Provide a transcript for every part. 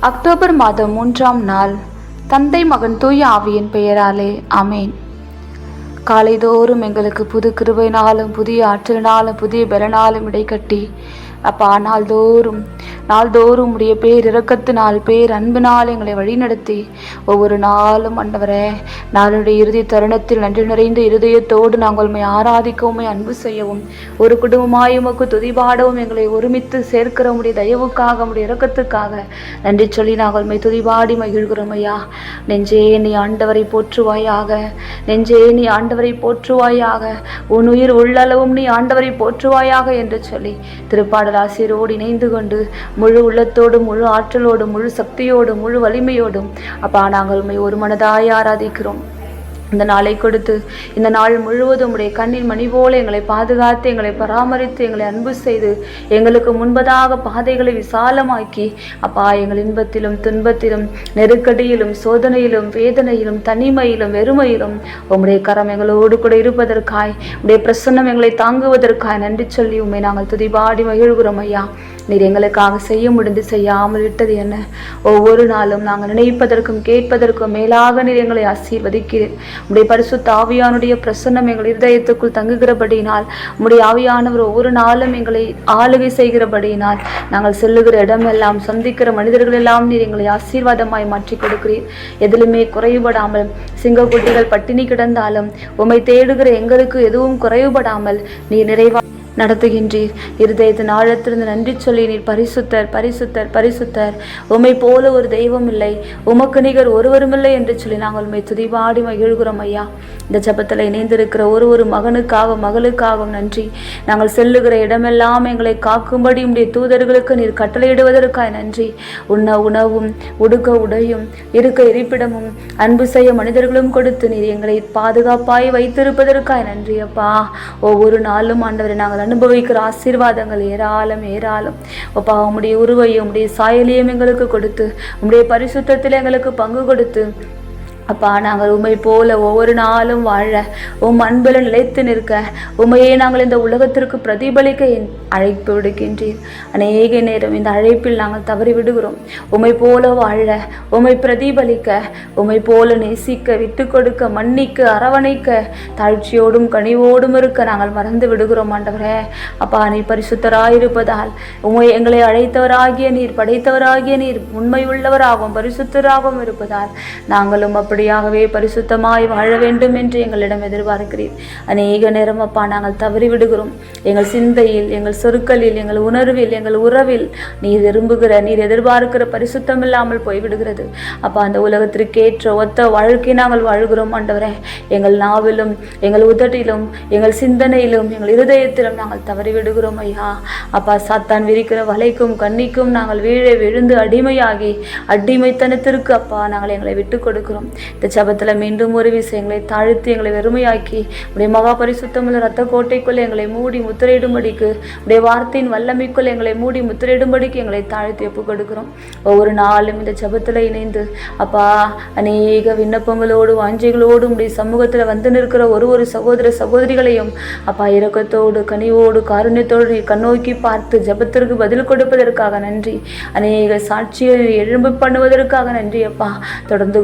October மாதம் மூன்றாம் நாள் தந்தை மகன் தூய ஆவியின் பெயராலே அமேன் காலைதோறும் எங்களுக்கு புது கிருபைனாலும் புதிய ஆற்றலினாலும் புதிய பலனாலும் இடைக்கட்டி அப்பா நாள்தோறும் நாள்தோறும் உடைய பேர் இரக்கத்தினால் பேர் அன்பினால் எங்களை வழிநடத்தி. ஒவ்வொரு நாளும் ஆண்டவரே நாளுடைய இறுதி தருணத்தில் நன்றி நிறைந்த இருதயத்தோடு நாங்கள் உண்மை ஆராதிக்கவும் அன்பு செய்யவும் ஒரு குடும்பமாய் உமக்கு துதிபாடவும் எங்களை ஒருமித்து சேர்க்கிற உடைய தயவுக்காக உடைய இரக்கத்துக்காக நன்றி சொல்லி நாங்கள் உண்மை துதிபாடி மகிழ்கிறோம் ஐயா. நெஞ்சே நீ ஆண்டவரை போற்றுவாயாக நெஞ்சே நீ ஆண்டவரை போற்றுவாயாக உன் உயிர் உள்ளளவும் நீ ஆண்டவரை போற்றுவாயாக என்று சொல்லி திருப்பாடல் ஆசிரியரோடு இணைந்து கொண்டு முழு உள்ளத்தோடும் முழு ஆற்றலோடும் முழு சக்தியோடும் முழு வலிமையோடும் அப்பா நாங்கள் உண்மை ஒரு மனதாய் ஆராதிக்கிறோம். இந்த நாளை கொடுத்து இந்த நாள் முழுவதும் உடைய கண்ணின் மணி போல எங்களை பாதுகாத்து எங்களை பராமரித்து எங்களை அன்பு செய்து எங்களுக்கு முன்பதாக பாதைகளை விசாலமாக்கி அப்பா எங்கள் இன்பத்திலும் துன்பத்திலும் நெருக்கடியிலும் சோதனையிலும் வேதனையிலும் தனிமையிலும் வெறுமையிலும் உம்முடைய கரம் எங்களோடு கூட இருப்பதற்காய் உடைய பிரசன்னம் எங்களை தாங்குவதற்காய் நன்றி சொல்லி உண்மை நாங்கள் துதிபாடி மகிழ்கிறோம் ஐயா. நீர் எங்களுக்காக செய்ய முடிந்து செய்யாமல் விட்டது என்ன? ஒவ்வொரு நாளும் நாங்கள் நினைப்பதற்கும் கேட்பதற்கும் மேலாக நீர் எங்களை ஆசீர்வதிக்கிறேன் உடைய பரிசு ஆவியானுடைய பிரசன்னம் எங்கள் இருதயத்துக்குள் தங்குகிறபடியினால் உடைய ஆவியானவர் ஒவ்வொரு நாளும் எங்களை ஆளுகை செய்கிறபடியினால் நாங்கள் செல்லுகிற இடமெல்லாம் சந்திக்கிற மனிதர்கள் எல்லாம் நீர் எங்களை ஆசீர்வாதமாய் மாற்றி கொடுக்கிறீர். எதிலுமே குறைவுபடாமல் சிங்கக்குட்டிகள் பட்டினி கிடந்தாலும் உம்மை தேடுகிற எங்களுக்கு எதுவும் குறைவுபடாமல் நீ நிறைவா நடத்துகின்றீர். இருதயத்தின் ஆழத்திலிருந்து நன்றி சொல்லி நீர் பரிசுத்தர் பரிசுத்தர் பரிசுத்தர். உம்மை போல ஒரு தெய்வம் இல்லை. உமக்கு நிகர் ஒருவருமில்லை என்று சொல்லி நாங்கள் உண்மை துதிபாடி மகிழ்கிறோம் ஐயா. இந்த ஜபத்தில் இணைந்திருக்கிற ஒரு ஒரு மகனுக்காகவும் மகளுக்காகவும் நன்றி. நாங்கள் செல்லுகிற இடமெல்லாம் எங்களை காக்கும்படி உடைய தூதர்களுக்கு நீர் கட்டளையிடுவதற்காய் நன்றி. உண்ண உணவும் உடுக்க உடையும் இருக்க இருப்பிடமும் அன்பு செய்ய மனிதர்களும் கொடுத்து நீர் எங்களை பாதுகாப்பாய் வைத்திருப்பதற்காய் நன்றி அப்பா. ஒவ்வொரு நாளும் ஆண்டவரை நாங்கள் அனுபவிக்கிற ஆசீர்வாதங்கள் ஏராளம் ஏராளம். அப்பா உம்முடைய உருவையும் உம்முடைய சாயலையும் எங்களுக்கு கொடுத்து உம்முடைய பரிசுத்தத்தில் எங்களுக்கு பங்கு கொடுத்து அப்பா நாங்கள் உண்மை போல ஒவ்வொரு நாளும் வாழ உம் அன்பில் நிலைத்து நிற்க உண்மையே நாங்கள் இந்த உலகத்திற்கு பிரதிபலிக்க என் அழைப்பு விடுக்கின்றீர். அநேக நேரம் இந்த அழைப்பில் நாங்கள் தவறி விடுகிறோம். உம்மை போல வாழ உம்மை பிரதிபலிக்க உம்மை போல நேசிக்க விட்டு கொடுக்க மன்னிக்க அரவணைக்க தாழ்ச்சியோடும் கனிவோடும் இருக்க நாங்கள் மறந்து விடுகிறோம் ஆண்டவரே. அப்பா நீ பரிசுத்தராயிருப்பதால் உமை எங்களை அழைத்தவராகிய நீர் படைத்தவராகிய நீர் உண்மை உள்ளவராகவும் பரிசுத்தராகவும் இருப்பதால் நாங்களும் அப்படி அப்படியாகவே பரிசுத்தமாய் வாழ வேண்டும் என்று எங்களிடம் எதிர்பார்க்கிறீர். அநேக நேரம் அப்பா நாங்கள் தவறி விடுகிறோம். எங்கள் சிந்தையில் எங்கள் சொற்களில் எங்கள் உணர்வில் எங்கள் உறவில் நீர் விரும்புகிற நீர் எதிர்பார்க்கிற பரிசுத்தம் இல்லாமல் போய்விடுகிறது. அப்பா அந்த உலகத்திற்கேற்ற ஒத்த வாழ்க்கை நாங்கள் வாழ்கிறோம். ஆண்டவரே எங்கள் நாவிலும் எங்கள் உதட்டிலும் எங்கள் சிந்தனையிலும் எங்கள் இருதயத்திலும் நாங்கள் தவறிவிடுகிறோம் ஐயா. அப்பா சாத்தான் விரிக்கிற வலைக்கும் கண்ணிக்கும் நாங்கள் வீழ விழுந்து அடிமையாகி அடிமைத்தனத்திற்கு அப்பா நாங்கள் எங்களை விட்டு கொடுக்கிறோம். இந்த ஜபத்தில் மீண்டும் ஒரு விஷயங்களை தாழ்த்து எங்களை வெறுமையாக்கி உடைய மகா பரிசுத்தமுள்ள ரத்த கோட்டைக்குள் எங்களை மூடி முத்திரையிடும்படிக்கு உடைய வார்த்தையின் வல்லமைக்குள் எங்களை மூடி முத்திரையிடும்படிக்கு எங்களை தாழ்த்தி ஒப்பு கொடுக்கிறோம். ஒவ்வொரு நாளும் இந்த ஜபத்தில் இணைந்து அப்பா அநேக விண்ணப்பங்களோடு வாஞ்சைகளோடு உடைய சமூகத்தில் வந்து நிற்கிற ஒரு ஒரு சகோதர சகோதரிகளையும் அப்பா இரக்கத்தோடு கனிவோடு காருண்யத்தோடு கண்ணோக்கி பார்த்து ஜபத்திற்கு பதில் கொடுப்பதற்காக நன்றி. அநேக சாட்சியை எழும்பு பண்ணுவதற்காக நன்றி அப்பா. தொடர்ந்து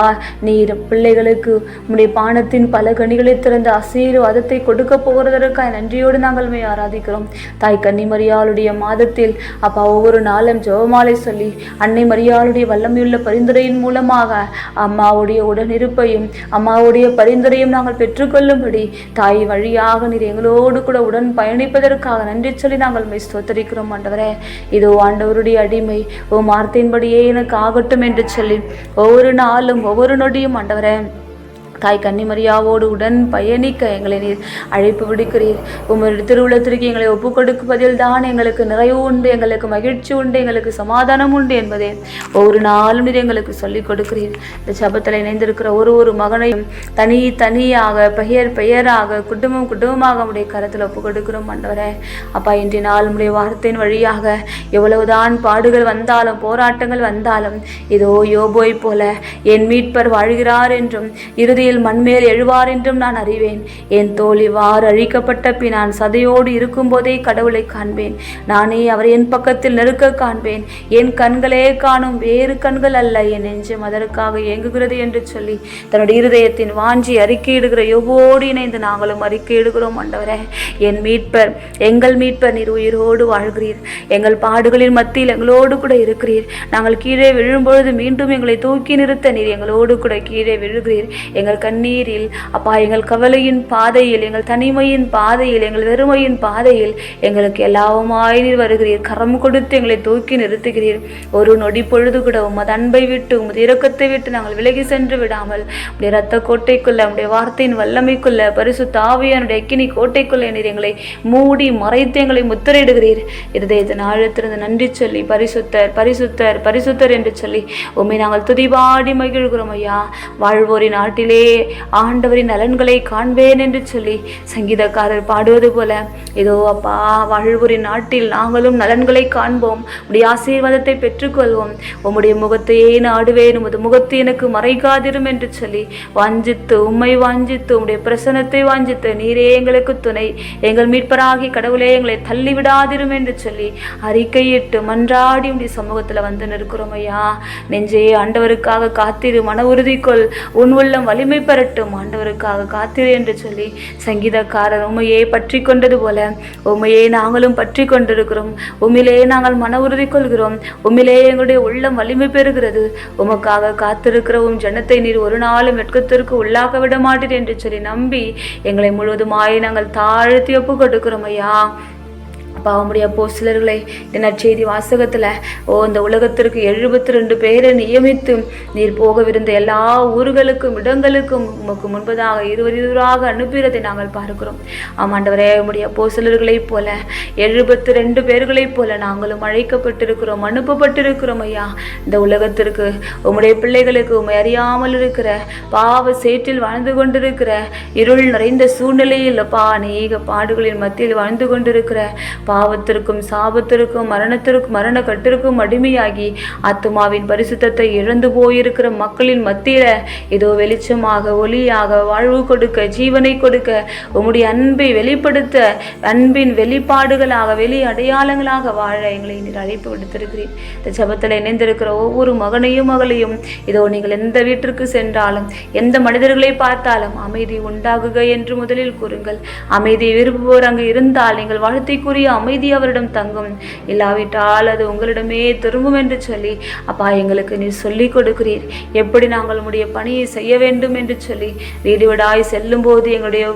அப்பா நீர் பிள்ளைகளுக்கு உடைய பானத்தின் பல கனிகளை திறந்த ஆசீர்வாதத்தை கொடுக்க போகிறதற்காக நன்றியோடு நாங்கள் மே ஆராதிக்கிறோம். தாய் கன்னி மரியாளுடைய மாதத்தில் அப்பா ஒவ்வொரு நாளும் ஜெபமாலை சொல்லி அன்னை மரியாளுடைய வல்லமையுள்ள பரிந்துரையின் மூலமாக அம்மாவுடைய உடனிருப்பையும் அம்மாவுடைய பரிந்துரையும் நாங்கள் பெற்றுக்கொள்ளும்படி தாய் வழியாக நீர் எங்களோடு கூட உடன் பயணிப்பதற்காக நன்றி சொல்லி நாங்கள் மெய் ஸ்தோத்தரிக்கிறோம் ஆண்டவரே. இதோ ஆண்டவருடைய அடிமை ஓ வார்த்தையின்படியே எனக்கு ஆகட்டும் என்று சொல்லி ஒவ்வொரு நாளும் ஒவ்வொரு நொடியும் ஆண்டவரே. தாய் கன்னிமரியாவோடு உடன் பயணிக்க எங்களை நீர் அழைப்பு விடுக்கிறீர். உங்களுடைய திருவுளத்திற்கு எங்களை ஒப்புக் கொடுப்பதில் தான் எங்களுக்கு நிறைவு உண்டு எங்களுக்கு மகிழ்ச்சி உண்டு எங்களுக்கு சமாதானம் உண்டு என்பதே ஒவ்வொரு நாளும் நீர் எங்களுக்கு சொல்லிக் கொடுக்கிறீர். இந்த சபத்தில் இணைந்திருக்கிற ஒரு ஒரு மகனையும் தனி தனியாக பெயர் பெயராக குடும்பம் குடும்பமாக உடைய கரத்தில் ஒப்புக் கொடுக்கிறோம் ஆண்டவரே. அப்பா இன்றைய நாள் உடைய வார்த்தையின் வழியாக எவ்வளவுதான் பாடுகள் வந்தாலும் போராட்டங்கள் வந்தாலும் இதோ யோபோய் போல என் மீட்பர் வாழ்கிறார் என்றும் இறுதி இறுதியில் மண்மேல் எழுவார் என்றும் நான் அறிவேன். என் தோல் இவ்வாறு அழிக்கப்பட்ட பின் நான் சதையோடு இருக்கும்போதே கடவுளை காண்பேன். நானே அவரை என் பக்கத்தில் நெருக்க காண்பேன். என் கண்களே காணும் வேறு கண்கள் அல்ல. என் நெஞ்சம் அதற்காக இயங்குகிறது என்று சொல்லி தன்னுடைய இருதயத்தின் வாஞ்சி அறிக்கையிடுகிற எவ்வோடு இணைந்து நாங்களும் அறிக்கையிடுகிறோம் ஆண்டவரே. என் மீட்பர் எங்கள் மீட்பர் நீர் உயிரோடு வாழ்கிறீர். எங்கள் பாடுகளின் மத்தியில் எங்களோடு கூட இருக்கிறீர். நாங்கள் கீழே விழும்பொழுது மீண்டும் எங்களை தூக்கி நிறுத்த நீர் எங்களோடு கூட கீழே விழுகிறீர். எங்கள் கண்ணீரில் அப்பா எங்கள் கவலையின் பாதையில் எங்கள் தனிமையின் பாதையில் எங்கள் வெறுமையின் பாதையில் எங்களுக்கு எல்லாவுமாய் நீர் வருகிறீர். கரம் கொடுத்து எங்களை தூக்கி நிறுத்துகிறீர். ஒரு நொடி பொழுது கூட உமது அன்பை விட்டு உமது இரக்கத்தை விட்டு நாங்கள் விலகி சென்று விடாமல் உடைய ரத்த கோட்டைக்குள்ள உடைய வார்த்தையின் வல்லமைக்குள்ள பரிசு தாவியனுடைய அக்கினி கோட்டைக்குள்ள நீர் எங்களை மூடி மறைத்து எங்களை முத்திரையிடுகிறீர். இருதயத்தின் ஆழத்திலிருந்து நன்றி சொல்லி பரிசுத்தர் பரிசுத்தர் பரிசுத்தர் என்று சொல்லி உம்மை நாங்கள் துதிபாடி மகிழ்கிறோம் ஐயா. வாழ்வோரின் நாட்டிலே ஆண்டவரின் நலன்களை காண்பேன் என்று சொல்லி சங்கீதக்காரர் பாடுவது போல ஏதோ அப்பா வாழ்வுரின் நாட்டில் நாங்களும் நலன்களை காண்போம். உடைய ஆசீர்வாதத்தை பெற்றுக்கொள்வோம். உம்முடைய முகத்தையே நாடுவேன். உமது முகத்தை எனக்கு மறைக்காதிரும் என்று சொல்லி வாஞ்சித்து உம்மை வாஞ்சித்து உம்முடைய பிரசனத்தை வாஞ்சித்து நீரே எங்களுக்கு துணை. எங்கள் மீட்பராகி கடவுளே எங்களை தள்ளி விடாதிரும் என்று சொல்லி அறிக்கையிட்டு மன்றாடி உடைய சமூகத்தில் வந்து நிற்கிறோம் ஐயா. நெஞ்சே ஆண்டவருக்காக காத்திரு மன உறுதி கொள் உன் உள்ளம் வலிமை பெறட்டும் ஆண்டவருக்காக காத்திரு என்று சொல்லி சங்கீதக்காரர் உமையை பற்றி கொண்டது போல உண்மையே நாங்களும் பற்றி கொண்டிருக்கிறோம். உமிலேயே நாங்கள் மன உறுதி கொள்கிறோம். உமிலேயே எங்களுடைய உள்ளம் வலிமை பெறுகிறது. உமக்காக காத்திருக்கிற உம் ஜனத்தை நீர் ஒரு நாளும் வெட்கத்திற்கு உள்ளாக்க விட மாட்டீர் என்று சொல்லி நம்பி எங்களை முழுவதுமாய் நாங்கள் தாழ்த்தி ஒப்பு கொடுக்கிறோம் ஐயா. பாவமுடைய உம்முடைய அப்போ சிலர்களை நற்செய்தி வாசகத்தில் ஓ இந்த உலகத்திற்கு எழுபத்தி ரெண்டு பேரை நியமித்து நீர் போகவிருந்த எல்லா ஊர்களுக்கும் இடங்களுக்கும் உமக்கு முன்பதாக இருவர் இருவராக அனுப்புகிறதை நாங்கள் பார்க்கிறோம். ஆமாண்டவரே உடைய அப்போ சிலர்களைப் போல எழுபத்தி ரெண்டு பேர்களைப் போல நாங்களும் அழைக்கப்பட்டிருக்கிறோம் அனுப்பப்பட்டிருக்கிறோம் ஐயா. இந்த உலகத்திற்கு உம்முடைய பிள்ளைகளுக்கு உம்மை அறியாமல் இருக்கிற பாவ சேற்றில் வாழ்ந்து கொண்டிருக்கிற இருள் நிறைந்த சூழ்நிலையில் அப்பா அநேக பாடுகளின் மத்தியில் வாழ்ந்து கொண்டிருக்கிற பாவத்திற்கும் சாபத்திற்கும் மரணத்திற்கும் மரண கட்டிற்கும் அடிமையாகி ஆத்மாவின் பரிசுத்தத்தை இழந்து போயிருக்கிற மக்களின் மத்தியில ஏதோ வெளிச்சமாக ஒளியாக வாழ்வு கொடுக்க ஜீவனை கொடுக்க உம்முடைய அன்பை வெளிப்படுத்த அன்பின் வெளிப்பாடுகளாக வெளி அடையாளங்களாக வாழ எங்களை நீர் அழைப்பு விடுத்திருக்கிறீர். இந்த ஜபத்தில் இணைந்திருக்கிற ஒவ்வொரு மகனையும் மகளையும் இதோ நீங்கள் எந்த வீட்டிற்கு சென்றாலும் எந்த மனிதர்களை பார்த்தாலும் அமைதி உண்டாகுக என்று முதலில் கூறுங்கள். அமைதியை விரும்புவோர் அங்கு இருந்தால் நீங்கள் வாழ்த்தைக்குரிய அமைதி அவரிடம் தங்கும். இல்லாவிட்டால் அது உங்களிடமே திரும்பும் என்று சொல்லி அப்பா எங்களுக்கு நீ சொல்லிக் கொடுக்கிறீர். எப்படி நாங்கள் உம்முடைய பணியை செய்ய வேண்டும்? என்று சொல்லி வீடு வீடாய் செல்லும் போது எங்களுடைய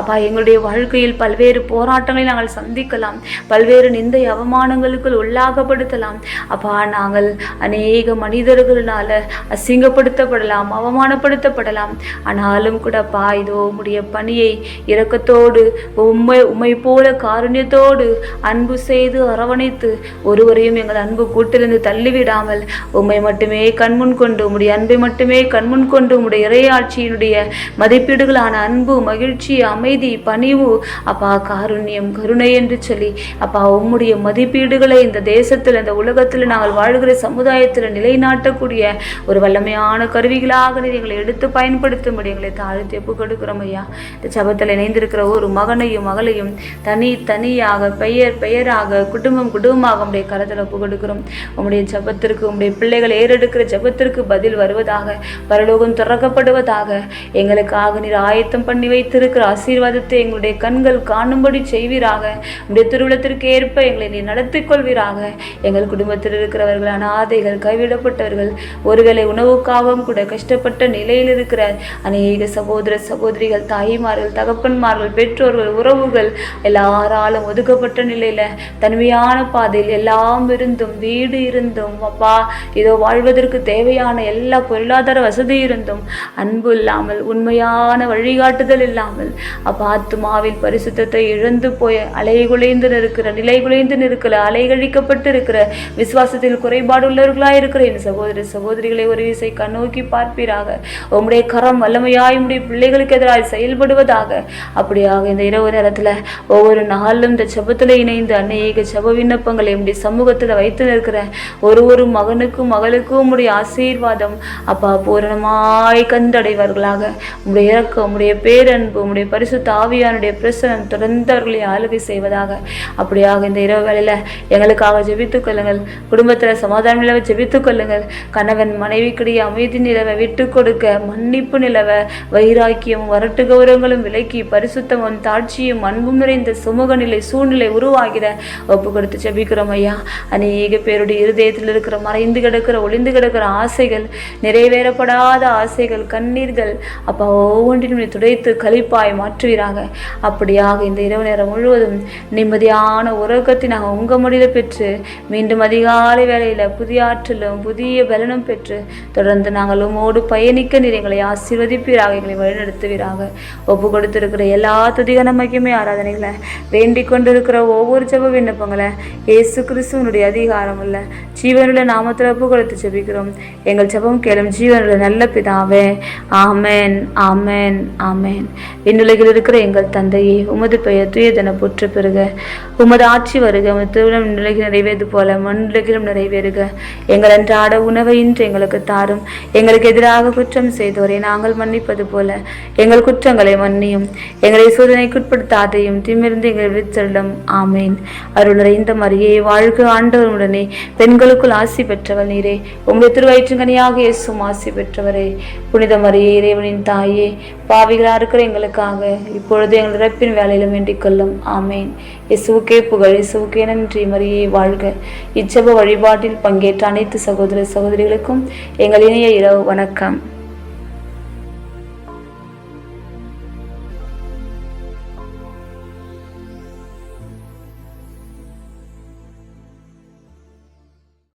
அப்பா எங்களுடைய வாழ்க்கையில் பல்வேறு போராட்டங்களை நாங்கள் சந்திக்கலாம். பல்வேறு நிந்தை அவமானங்களுக்குள் உள்ளாகப்படுத்தலாம். அப்பா நாங்கள் அநேக மனிதர்களால அசிங்கப்படுத்தப்படலாம் அவமானப்படுத்தப்படலாம். ஆனாலும் கூட அப்பா இதோ உம்முடைய பணியை இரக்கத்தோடு உண்மை உண்மை போல காருண்யத்தோடு அன்பு செய்து அரவணைத்து ஒருவரையும் எங்கள் அன்பு கூட்டிலிருந்து தள்ளிவிடாமல் உம்மை மட்டுமே கண்முன் கொண்டு உம்முடைய அன்பை மட்டுமே கண்முன் கொண்டு உம்முடைய இறையாட்சியினுடைய மதிப்பீடுகளான அன்பு மகிழ்ச்சி அமைதி பணிவு அப்பா காருண்யம் கருணை என்று சொல்லி அப்பா உம்முடைய மதிப்பீடுகளை இந்த தேசத்தில் இந்த உலகத்தில் நாங்கள் வாழ்கிற சமுதாயத்தில் நிலைநாட்டக்கூடிய ஒரு வல்லமையான கருவிகளாக எங்களை எடுத்து பயன்படுத்தும்படி எங்களை தாழ்த்தி ஒப்பு கொடுக்கிறோம் ஐயா. இந்த சபத்தில் இணைந்திருக்கிற ஒரு மகனையும் மகளையும் தனி தனியாக பெயர் பெயராக குடும்பம் குடும்பமாக உடைய கரத்தில் ஒப்பு கொடுக்கிறோம் உம்முடைய ஜபத்திற்கு உங்களுடைய பிள்ளைகள் ஏறெடுக்கிற ஜபத்திற்கு பதில் வருவதாக பரலோகம் திறக்கப்படுவதாக எங்களுக்காக நீர் ஆயத்தம் பண்ணி வைத்திருக்கிற ஆசீர்வாதத்தை எங்களுடைய கண்கள் காணும்படி செய்வீராக. உடைய திருவிழத்திற்கு ஏற்ப எங்களை நீர் நடத்தி கொள்வீராக. எங்கள் குடும்பத்தில் இருக்கிறவர்கள் அனாதைகள் கைவிடப்பட்டவர்கள் ஒருவேளை உணவுக்காகவும் கூட கஷ்டப்பட்ட நிலையில் இருக்கிற அநேக சகோதர சகோதரிகள் தாய்மார்கள் தகப்பன்மார்கள் பெற்றோர்கள் உறவுகள் எல்லாராலும் ஒதுக்கப்பட்ட நிலையில தனிமையான பாதையில் எல்லாம் இருந்தும் வீடு இருந்தும் அப்பா இதோ வாழ்வதற்கு தேவையான எல்லா பொருளாதார வசதி இருந்தும் அன்பு இல்லாமல் உண்மையான வழிகாட்டுதல் இல்லாமல் அப்பா ஆத்துமாவில் பரிசுத்தத்தை இழந்து போய் அலைகுலைந்து நிற்கிற நிலை குலைந்து நிற்கிற அலைகழிக்கப்பட்டு இருக்கிற விசுவாசத்தில் குறைபாடு உள்ளவர்களாய் இருக்கிற என் சகோதர சகோதரிகளை ஒரு விசை கண்ணோக்கி பார்ப்பீராக. உம்முடைய கரம் வல்லமையாய் உடைய பிள்ளைகளுக்கு எதிராக செயல்படுவதாக. அப்படியாக இந்த இரவு நேரத்தில் ஒவ்வொரு நாளும் இந்த செபத்தில் இணைந்து அநேக ஜெப விண்ணப்பங்களை உடைய சமூகத்தில் வைத்து நிற்கிற ஒரு ஒரு மகனுக்கும் மகளுக்கும் உம்முடைய ஆசீர்வாதம். அப்பா பூரணமாய் கண்டடைவார்களாக உம்முடைய இறக்கம் உம்முடைய பேரன்பு உம்முடைய பரிசு தாவியானுடைய பிரசனம் தொடர்ந்து அவர்களை ஆளுகை செய்வதாக. அப்படியாக இந்த இரவு வேளையில் எங்களுக்காக ஜெபித்துக் கொள்ளுங்கள். குடும்பத்தில் சமாதான நிலவை ஜெபித்துக் கொள்ளுங்கள். கணவன் மனைவிக்கிடையே அமைதி நிலவை விட்டு கொடுக்க மன்னிப்பு நிலவை வைராக்கியம் வரட்டு கௌரவங்களும் விலக்கி பரிசுத்தமும் தாட்சியும் அன்பும் நிறைந்த சுமூக நிலை சூழ்நிலை உரு உருவாகிற ஒப்பு கொடுத்து ஜெபிக்கிறோம் ஐயா. அநேக பேருடைய இருதயத்தில் இருக்கிற மறைந்து கிடக்கிற ஒளிந்து கிடக்கிற ஆசைகள் நிறைவேறப்படாத ஆசைகள் கண்ணீர்கள் அப்பா ஒவ்வொன்றினுடைய துடைத்து கழிப்பாய் மாற்றுவீராக. அப்படியாக இந்த இரவு நேரம் முழுவதும் நிம்மதியான உறக்கத்தை நாங்கள் உங்கள் முடிவில் பெற்று மீண்டும் அதிகாலை வேளையில் புதிய ஆற்றலும் புதிய பலனும் பெற்று தொடர்ந்து நாங்கள் உமோடு பயணிக்க நீர் எங்களை ஆசீர்வதிப்பீராக எங்களை வழிநடத்துவீராக. ஒப்பு கொடுத்திருக்கிற எல்லா துதிகன மகிமை ஆராதனைகளை வேண்டிக் கொண்டிருக்கிற ஒவ்வொரு ஜப விண்ணப்பங்களை இயேசு கிறிஸ்துவனுடைய அதிகாரம் உள்ள ஜீவனுள்ள நாமத்தில் ஒப்பு ஜபிக்கிறோம். எங்கள் ஜபம் கேளும் ஜீவனுள்ள நல்ல பிதாவே. ஆமென் ஆமேன் ஆமேன். விண்ணுலகில் இருக்கிற எங்கள் தந்தையே உமது பெயர் துயதன புற்று பெறுக உமது ஆட்சி வருக உமது திருவிழம் நிலையில் நிறைவேறது போல மண்ணுலகிலும் நிறைவேறுக. எங்கள் அன்றாட உணவை இன்று எங்களுக்கு தாரும். எங்களுக்கு எதிராக குற்றம் செய்தோரை நாங்கள் மன்னிப்பது போல எங்கள் குற்றங்களை மன்னியும். எங்களை சோதனைக்குட்படுத்தாதையும் திமிருந்து எங்களை விழித்தள்ளும் ஆமேன். அருள் நிறைந்த மரியே வாழ்க ஆண்டவருடனே பெண்களுக்குள் ஆசி பெற்றவள் நீரே. உங்களுடைய திருவயிற்றுங்கனியாக இயேசும் ஆசி பெற்றவரே. புனித மரியே இறைவனின் தாயே பாவிகளாக இருக்கிற எங்களுக்காக இப்பொழுது எங்கள் இறப்பின் வேலையிலும் வேண்டிக் கொள்ளும். ஆமேன். இயேசுக்கே புகழ் இயேசுக்கே நன்றி மரியே வாழ்க. இச்சப வழிபாட்டில் பங்கேற்ற அனைத்து சகோதர சகோதரிகளுக்கும் எங்கள் இணைய இரவு வணக்கம்.